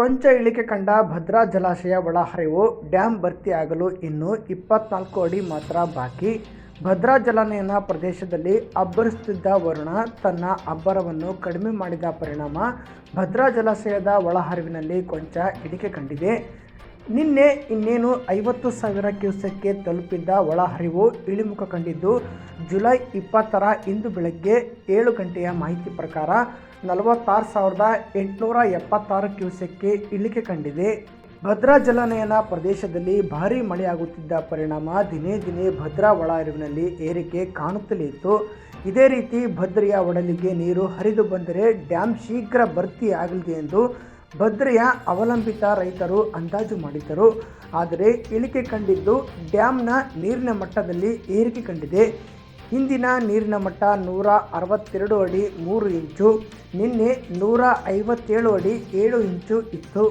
ಕೊಂಚ ಇಳಿಕೆ ಕಂಡ ಭದ್ರಾ ಜಲಾಶಯ ಒಳಹರಿವು ಡ್ಯಾಂ ಭರ್ತಿಯಾಗಲು ಇನ್ನು ಇಪ್ಪತ್ನಾಲ್ಕು ಅಡಿ ಮಾತ್ರ ಬಾಕಿ. ಭದ್ರಾ ಜಲಾನಯನ ಪ್ರದೇಶದಲ್ಲಿ ಅಬ್ಬರಿಸುತ್ತಿದ್ದ ವರುಣ ತನ್ನ ಅಬ್ಬರವನ್ನು ಕಡಿಮೆ ಮಾಡಿದ ಪರಿಣಾಮ ಭದ್ರಾ ಜಲಾಶಯದ ಒಳಹರಿವಿನಲ್ಲಿ ಕೊಂಚ ಇಳಿಕೆ ಕಂಡಿದೆ. ನಿನ್ನೆ ಇನ್ನೇನು ಐವತ್ತು ಸಾವಿರ ಕ್ಯೂಸೆಕ್ಗೆ ತಲುಪಿದ್ದ ಒಳಹರಿವು ಇಳಿಮುಖ ಕಂಡಿದ್ದು, ಜುಲೈ ಇಪ್ಪತ್ತರ ಇಂದು ಬೆಳಗ್ಗೆ ಏಳು ಗಂಟೆಯ ಮಾಹಿತಿ ಪ್ರಕಾರ ನಲವತ್ತಾರು ಸಾವಿರದ ಎಂಟುನೂರ ಎಪ್ಪತ್ತಾರು ಕ್ಯೂಸೆಕ್ಗೆ ಇಳಿಕೆ ಕಂಡಿದೆ. ಭದ್ರಾ ಜಲಾನಯನ ಪ್ರದೇಶದಲ್ಲಿ ಭಾರೀ ಮಳೆಯಾಗುತ್ತಿದ್ದ ಪರಿಣಾಮ ದಿನೇ ದಿನೇ ಭದ್ರಾ ಒಳಹರಿವಿನಲ್ಲಿ ಏರಿಕೆ ಕಾಣುತ್ತಲೇ ಇತ್ತು ಇದೇ ರೀತಿ ಭದ್ರೆಯ ಒಡಲಿಗೆ ನೀರು ಹರಿದು ಬಂದರೆ ಡ್ಯಾಮ್ ಶೀಘ್ರ ಭರ್ತಿಯಾಗಲಿದೆ ಎಂದು ಭದ್ರೆಯ ಅವಲಂಬಿತ ರೈತರು ಅಂದಾಜು ಮಾಡಿದ್ದರು. ಆದರೆ ಇಳಿಕೆ ಕಂಡಿದ್ದು ಡ್ಯಾಮ್ನ ನೀರಿನ ಮಟ್ಟದಲ್ಲಿ ಏರಿಕೆ ಕಂಡಿದೆ. ಹಿಂದಿನ ನೀರಿನ ಮಟ್ಟ ನೂರ ಅರವತ್ತೆರಡು ಅಡಿ ಮೂರು ಇಂಚು, ನಿನ್ನೆ ನೂರ ಐವತ್ತೇಳು ಅಡಿ ಏಳು ಇಂಚು ಇತ್ತು.